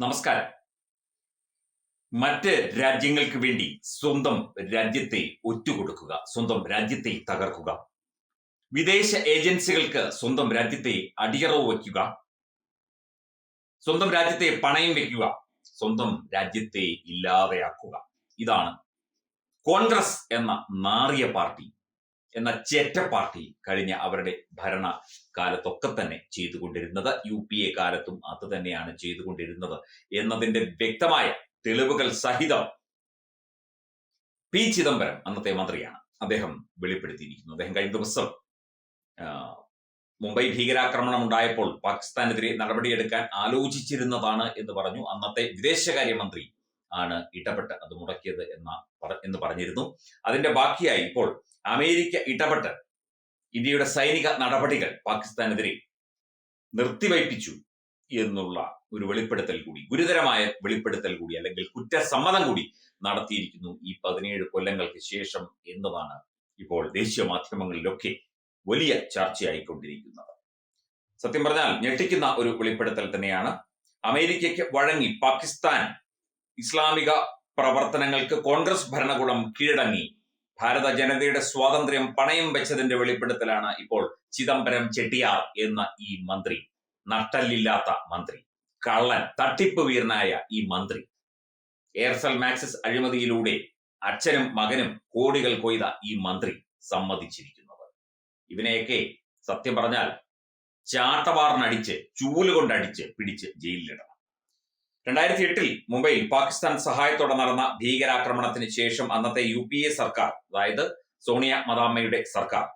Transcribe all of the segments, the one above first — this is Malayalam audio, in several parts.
നമസ്കാരം. മറ്റ് രാജ്യങ്ങൾക്ക് വേണ്ടി സ്വന്തം രാജ്യത്തെ ഒറ്റുകൊടുക്കുക സ്വന്തം രാജ്യത്തെ തകർക്കുക. വിദേശ ഏജൻസികൾക്ക് സ്വന്തം രാജ്യത്തെ അടിയറവ് വയ്ക്കുക. സ്വന്തം രാജ്യത്തെ പണയം വെക്കുക സ്വന്തം രാജ്യത്തെ ഇല്ലാതെയാക്കുക. ഇതാണ് കോൺഗ്രസ് എന്ന നാറിയ പാർട്ടി. എന്ന ചേറ്റ പാർട്ടി കഴിഞ്ഞ അവരുടെ ഭരണ കാലത്തൊക്കെ തന്നെ ചെയ്തുകൊണ്ടിരുന്നത് യു പി എ കാലത്തും അത് തന്നെയാണ് ചെയ്തുകൊണ്ടിരുന്നത് എന്നതിന്റെ വ്യക്തമായ തെളിവുകൾ സഹിതം പി ചിദംബരം അന്നത്തെ മന്ത്രിയാണ്. അദ്ദേഹം വെളിപ്പെടുത്തിയിരിക്കുന്നു. അദ്ദേഹം കഴിഞ്ഞ ദിവസം മുംബൈ ഭീകരാക്രമണം ഉണ്ടായപ്പോൾ പാകിസ്ഥാനെതിരെ നടപടിയെടുക്കാൻ ആലോചിച്ചിരുന്നതാണ് എന്ന് പറഞ്ഞു. അന്നത്തെ വിദേശകാര്യമന്ത്രി ആണ് ഇടപെട്ട് അത് മുടക്കിയത് എന്ന എന്ന് പറഞ്ഞിരുന്നു. അതിന്റെ ബാക്കിയായി ഇപ്പോൾ അമേരിക്ക ഇടപെട്ട് ഇന്ത്യയുടെ സൈനിക നടപടികൾ പാകിസ്ഥാനെതിരെ നിർത്തിവയ്പ്പിച്ചു എന്നുള്ള ഒരു വെളിപ്പെടുത്തൽ കൂടി ഗുരുതരമായ വെളിപ്പെടുത്തൽ കൂടി അല്ലെങ്കിൽ കുറ്റസമ്മതം കൂടി നടത്തിയിരിക്കുന്നു ഈ പതിനേഴ് കൊല്ലങ്ങൾക്ക് ശേഷം എന്നതാണ് ഇപ്പോൾ ദേശീയ മാധ്യമങ്ങളിലൊക്കെ വലിയ ചർച്ചയായിക്കൊണ്ടിരിക്കുന്നത്. സത്യം പറഞ്ഞാൽ ഞെട്ടിക്കുന്ന ഒരു വെളിപ്പെടുത്തൽ തന്നെയാണ്. അമേരിക്കയ്ക്ക് വഴങ്ങി പാകിസ്ഥാൻ ഇസ്ലാമിക പ്രവർത്തനങ്ങൾക്ക് കോൺഗ്രസ് ഭരണകൂടം കീഴടങ്ങി ഭാരത ജനതയുടെ സ്വാതന്ത്ര്യം പണയം വെച്ചതിന്റെ വെളിപ്പെടുത്തലാണ് ഇപ്പോൾ ചിദംബരം ചെട്ടിയാർ എന്ന ഈ മന്ത്രി നട്ടല്ലില്ലാത്ത മന്ത്രി കള്ളൻ തട്ടിപ്പ് വീരനായ ഈ മന്ത്രി. എയർസെൽ മാക്സിസ് അഴിമതിയിലൂടെ അച്ഛനും മകനും കോടികൾ കൊയ്ത ഈ മന്ത്രി സമ്മതിച്ചിരിക്കുന്നത്. ഇവനെയൊക്കെ സത്യം പറഞ്ഞാൽ ചാട്ടവാറിനടിച്ച് ചൂലുകൊണ്ടടിച്ച് പിടിച്ച് ജയിലിലിടണം. രണ്ടായിരത്തി എട്ടിൽ മുംബൈയിൽ പാകിസ്ഥാൻ സഹായത്തോടെ നടന്ന ഭീകരാക്രമണത്തിന് ശേഷം അന്നത്തെ യു പി എ സർക്കാർ അതായത് സോണിയ മദാമ്മയുടെ സർക്കാർ.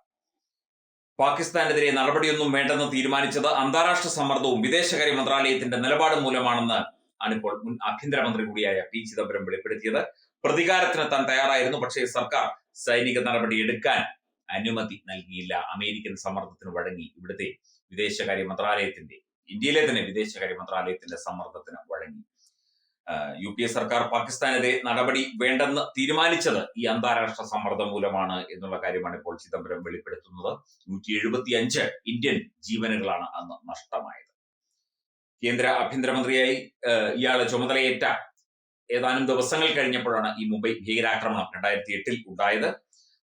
പാകിസ്ഥാനെതിരെ നടപടിയൊന്നും വേണ്ടെന്ന് തീരുമാനിച്ചത് അന്താരാഷ്ട്ര സമ്മർദ്ദവും വിദേശകാര്യ മന്ത്രാലയത്തിന്റെ നിലപാട് മൂലമാണെന്ന് ആണിപ്പോൾ മുൻ ആഭ്യന്തരമന്ത്രി കൂടിയായ പി. ചിദംബരം വെളിപ്പെടുത്തിയത്. പ്രതികാരത്തിന് താൻ തയ്യാറായിരുന്നു പക്ഷേ സർക്കാർ സൈനിക നടപടി എടുക്കാൻ അനുമതി നൽകിയില്ല. അമേരിക്കൻ സമ്മർദ്ദത്തിന് വഴങ്ങി ഇവിടുത്തെ വിദേശകാര്യ മന്ത്രാലയത്തിന്റെ ഇന്ത്യയിലെ തന്നെ വിദേശകാര്യ മന്ത്രാലയത്തിന്റെ സമ്മർദ്ദത്തിന് വഴങ്ങി. യു പി എ സർക്കാർ പാകിസ്ഥാനെതിരെ നടപടി വേണ്ടെന്ന് തീരുമാനിച്ചത് ഈ അന്താരാഷ്ട്ര സമ്മർദ്ദം മൂലമാണ് എന്നുള്ള കാര്യമാണ് ഇപ്പോൾ ചിദംബരം വെളിപ്പെടുത്തുന്നത്. നൂറ്റി എഴുപത്തി അഞ്ച് ഇന്ത്യൻ ജീവനുകളാണ് അന്ന് നഷ്ടമായത്. കേന്ദ്ര ആഭ്യന്തരമന്ത്രിയായി ഇയാളെ ചുമതലയേറ്റ ഏതാനും ദിവസങ്ങൾ കഴിഞ്ഞപ്പോഴാണ് ഈ മുംബൈ ഭീകരാക്രമണം രണ്ടായിരത്തി എട്ടിൽ ഉണ്ടായത്.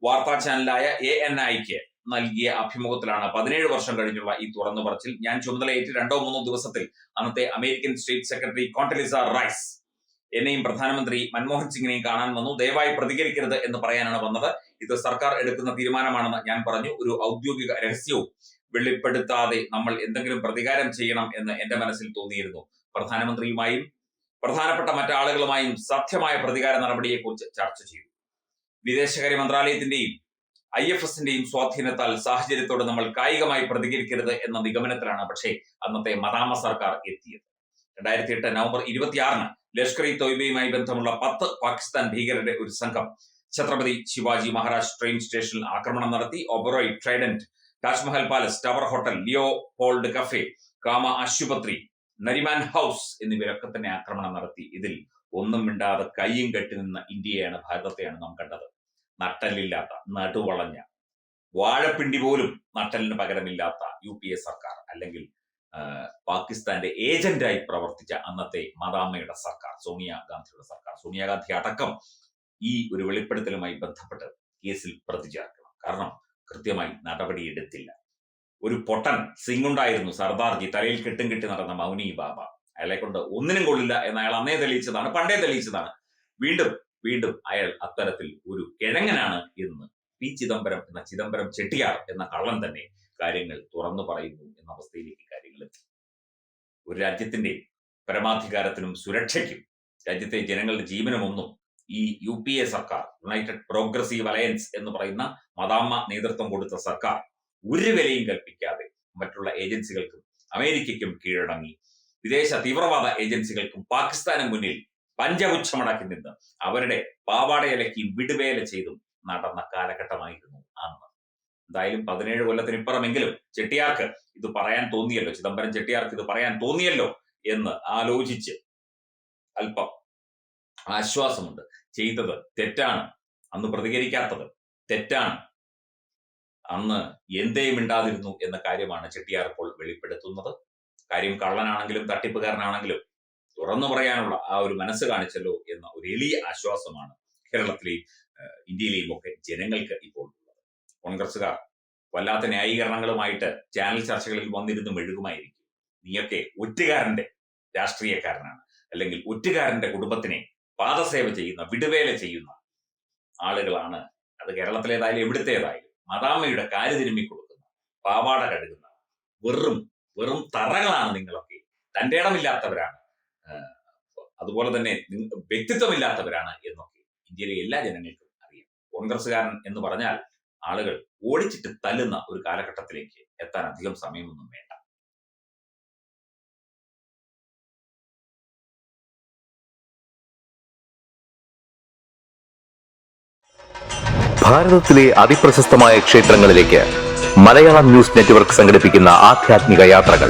വാർത്താ ചാനലായ എ എൻ ഐക്ക് നൽകിയ അഭിമുഖത്തിലാണ് പതിനേഴ് വർഷം കഴിഞ്ഞുള്ള ഈ തുറന്നു പറച്ചിൽ ഞാൻ ചുമതലയേറ്റ് രണ്ടോ മൂന്നോ ദിവസത്തിൽ അന്നത്തെ American state secretary Condoleezza Rice എന്നെയും പ്രധാനമന്ത്രി മൻമോഹൻ സിംഗിനെയും കാണാൻ വന്നു. ദയവായി പ്രതികരിക്കരുത് എന്ന് പറയാനാണ് വന്നത്. ഇത് സർക്കാർ എടുക്കുന്ന തീരുമാനമാണെന്ന് ഞാൻ പറഞ്ഞു. ഒരു ഔദ്യോഗിക രഹസ്യവും വെളിപ്പെടുത്താതെ നമ്മൾ എന്തെങ്കിലും പ്രതികാരം ചെയ്യണം എന്ന് എന്റെ മനസ്സിൽ തോന്നിയിരുന്നു. പ്രധാനമന്ത്രിയുമായും പ്രധാനപ്പെട്ട മറ്റാളുകളുമായും സത്യമായ പ്രതികാര നടപടിയെക്കുറിച്ച് ചർച്ച ചെയ്തു. വിദേശകാര്യ മന്ത്രാലയത്തിന്റെയും ഐ എഫ് എസിന്റെയും സ്വാധീനത്താൽ സാഹചര്യത്തോട് നമ്മൾ കായികമായി പ്രതികരിക്കരുത് എന്ന നിഗമനത്തിലാണ് പക്ഷേ അന്നത്തെ മദാമ സർക്കാർ എത്തിയത്. രണ്ടായിരത്തി എട്ട് നവംബർ ഇരുപത്തിയാറിന് ലഷ്കർ ഇ തോയ്ബയുമായി ബന്ധമുള്ള പത്ത് പാകിസ്ഥാൻ ഭീകരരുടെ ഒരു സംഘം ഛത്രപതി ശിവാജി മഹാരാജ് ട്രെയിൻ സ്റ്റേഷനിൽ ആക്രമണം നടത്തി. Oberoi Trident Tajmahal palace tower hotel Leopold cafe Cama ആശുപത്രി നരിമാൻ ഹൗസ് എന്നിവരൊക്കെ തന്നെ ആക്രമണം നടത്തി. ഇതിൽ ഒന്നും മിണ്ടാതെ കയ്യും കെട്ടി നിന്ന ഇന്ത്യയാണ് ഭാരതത്തെയാണ് നാം കണ്ടത്. നട്ടല്ലില്ലാത്ത നടുവളഞ്ഞ വാഴപ്പിണ്ടി പോലും നട്ടലിന് പകരമില്ലാത്ത യു പി എ സർക്കാർ അല്ലെങ്കിൽ പാകിസ്ഥാന്റെ ഏജന്റായി പ്രവർത്തിച്ച അന്നത്തെ മദാമ്മയുടെ സർക്കാർ സോണിയാഗാന്ധിയുടെ സർക്കാർ. സോണിയാഗാന്ധി അടക്കം ഈ ഒരു വെളിപ്പെടുത്തലുമായി ബന്ധപ്പെട്ട് കേസിൽ പ്രതി ചേർക്കണം കാരണം കൃത്യമായി നടപടിയെടുത്തില്ല. ഒരു പൊട്ടൻ സിംഗ് ഉണ്ടായിരുന്നു സർദാർജി തലയിൽ കെട്ടും കെട്ടി നടന്ന മൗനി ബാബ. അയാളെ കൊണ്ട് ഒന്നിനും കൊള്ളില്ല എന്ന് അയാൾ അന്നേ തെളിയിച്ചതാണ് പണ്ടേ തെളിയിച്ചതാണ്. വീണ്ടും വീണ്ടും അയാൾ അത്തരത്തിൽ ഒരു കിഴങ്ങനാണ് എന്ന് പി ചിദംബരം എന്ന ചിദംബരം ചെട്ടിയാർ എന്ന കള്ളൻ തന്നെ കാര്യങ്ങൾ തുറന്നു പറയുന്നു എന്ന അവസ്ഥയിലേക്ക് കാര്യങ്ങൾ എത്തി. ഒരു രാജ്യത്തിന്റെ പരമാധികാരത്തിനും സുരക്ഷയ്ക്കും രാജ്യത്തെ ജനങ്ങളുടെ ജീവനുമൊന്നും ഈ യു പി എ സർക്കാർ യുണൈറ്റഡ് പ്രോഗ്രസീവ് അലയൻസ് എന്ന് പറയുന്ന മദാമ്മ നേതൃത്വം കൊടുത്ത സർക്കാർ ഒരു വിലയും കൽപ്പിക്കാതെ മറ്റുള്ള ഏജൻസികൾക്കും അമേരിക്കയ്ക്കും കീഴടങ്ങി. വിദേശ തീവ്രവാദ ഏജൻസികൾക്കും പാകിസ്ഥാനും മുന്നിൽ പഞ്ചപുച്ഛമടക്കി നിന്ന് അവരുടെ പാവാടയിലക്കി വിടുവേല ചെയ്തും നടന്ന കാലഘട്ടമായിരുന്നു അന്ന്. എന്തായാലും പതിനേഴ് കൊല്ലത്തിനിപ്പുറമെങ്കിലും ചെട്ടിയാർക്ക് ഇത് പറയാൻ തോന്നിയല്ലോ ചിദംബരം ചെട്ടിയാർക്ക് ഇത് പറയാൻ തോന്നിയല്ലോ എന്ന് ആലോചിച്ച് അല്പം ആശ്വാസമുണ്ട്. ചെയ്തത് തെറ്റാണ്. അന്ന് പ്രതികരിക്കാത്തത് തെറ്റാണ്. അന്ന് എന്തേ മിണ്ടാതിരുന്നു എന്ന കാര്യമാണ് ചെട്ടിയാർ ഇപ്പോൾ വെളിപ്പെടുത്തുന്നത്. കാര്യം കള്ളനാണെങ്കിലും തട്ടിപ്പുകാരനാണെങ്കിലും തുറന്നു പറയാനുള്ള ആ ഒരു മനസ്സ് കാണിച്ചല്ലോ എന്ന ഒരു എളിയ ആശ്വാസമാണ് കേരളത്തിലെയും ഇന്ത്യയിലെയും ഒക്കെ ജനങ്ങൾക്ക് ഇപ്പോൾ ഉള്ളത്. കോൺഗ്രസ്സുകാർ വല്ലാത്ത ന്യായീകരണങ്ങളുമായിട്ട് ചാനൽ ചർച്ചകളിൽ വന്നിരുന്ന് മെഴുകുമായിരിക്കും. നീയൊക്കെ ഒറ്റുകാരന്റെ രാഷ്ട്രീയക്കാരനാണ്. അല്ലെങ്കിൽ ഒറ്റുകാരന്റെ കുടുംബത്തിനെ പാദസേവ ചെയ്യുന്ന വിടുവേല ചെയ്യുന്ന ആളുകളാണ്. അത് കേരളത്തിലേതായാലും എവിടുത്തേതായാലും മദാമയുടെ കാൽ തിരുമ്മി കൊടുക്കുന്ന പാവാട കഴുകുന്ന വെറും വെറും തറകളാണ് നിങ്ങളൊക്കെ. തന്റെ ഇടമില്ലാത്തവരാണ്. അതുപോലെ തന്നെ വ്യക്തിത്വമില്ലാത്തവരാണ് എന്നൊക്കെ ഇന്ത്യയിലെ എല്ലാ ജനങ്ങൾക്കും അറിയാം. കോൺഗ്രസ്സുകാരൻ എന്ന് പറഞ്ഞാൽ ആളുകൾ ഓടിച്ചിട്ട് തല്ലുന്ന ഒരു കാലഘട്ടത്തിലേക്ക് എത്താൻ അധികം സമയമൊന്നും വേണ്ട. ഭാരതത്തിലെ അതിപ്രശസ്തമായ ക്ഷേത്രങ്ങളിലേക്ക് മലയാളം ന്യൂസ് നെറ്റ്വർക്ക് സംഘടിപ്പിക്കുന്ന ആധ്യാത്മിക യാത്രകൾ.